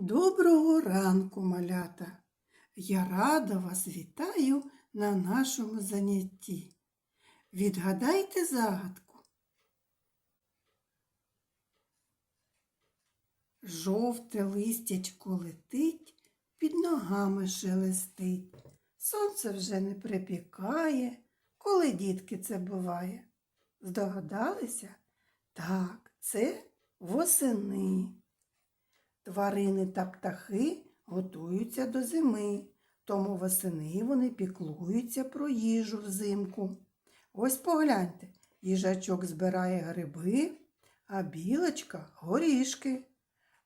Доброго ранку, малята! Я рада вас вітаю на нашому занятті. Відгадайте загадку. Жовте листячко летить, під ногами шелестить. Сонце вже не припікає, коли дітки це буває. Здогадалися? Так, це восени. Тварини та птахи готуються до зими, тому восени вони піклуються про їжу взимку. Ось погляньте, їжачок збирає гриби, а білочка горішки.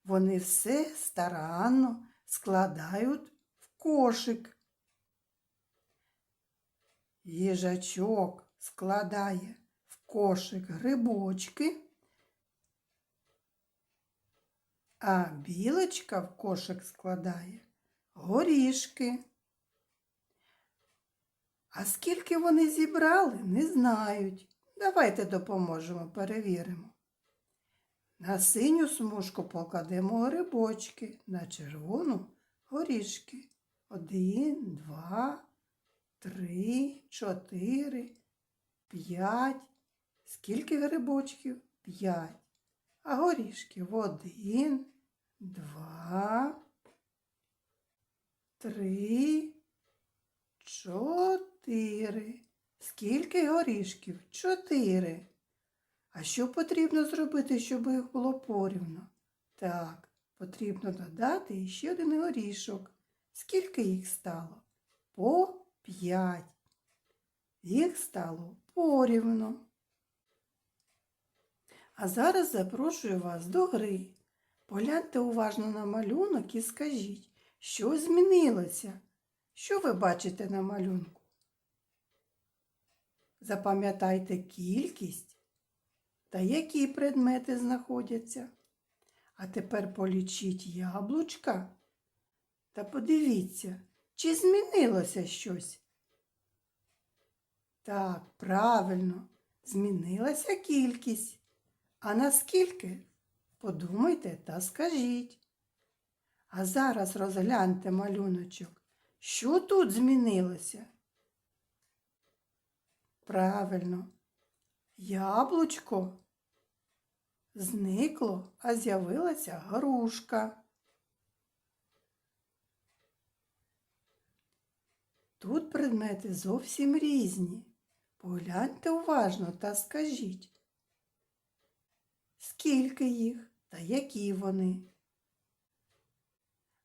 Вони все старанно складають в кошик. Їжачок складає в кошик грибочки. А білочка в кошик складає горішки. А скільки вони зібрали, не знають. Давайте допоможемо, перевіримо. На синю смужку покладемо грибочки, на червону горішки. Один, два, три, чотири, п'ять. Скільки грибочків? П'ять. А горішків один, два, три, чотири. Скільки горішків? Чотири. А що потрібно зробити, щоб їх було порівно? Так, потрібно додати ще один горішок. Скільки їх стало? По п'ять. Їх стало порівно. А зараз запрошую вас до гри. Погляньте уважно на малюнок і скажіть, що змінилося? Що ви бачите на малюнку? Запам'ятайте кількість та які предмети знаходяться. А тепер полічіть яблучка та подивіться, чи змінилося щось. Так, правильно, змінилася кількість. А наскільки? Подумайте та скажіть. А зараз розгляньте малюночок. Що тут змінилося? Правильно, яблучко зникло, а з'явилася грушка. Тут предмети зовсім різні. Погляньте уважно та скажіть. Скільки їх та які вони?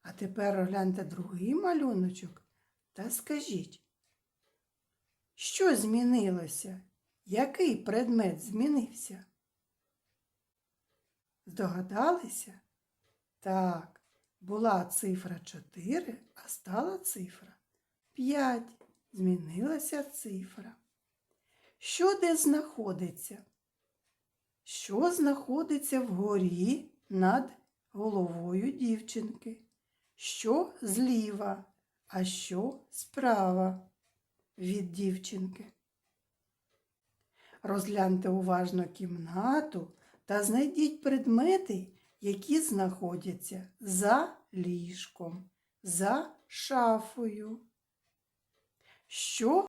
А тепер розгляньте другий малюночок та скажіть, що змінилося? Який предмет змінився? Здогадалися? Так, була цифра 4, а стала цифра 5. Змінилася цифра. Що де знаходиться? Що знаходиться вгорі над головою дівчинки? Що зліва, а що справа від дівчинки? Розгляньте уважно кімнату та знайдіть предмети, які знаходяться за ліжком, за шафою. Що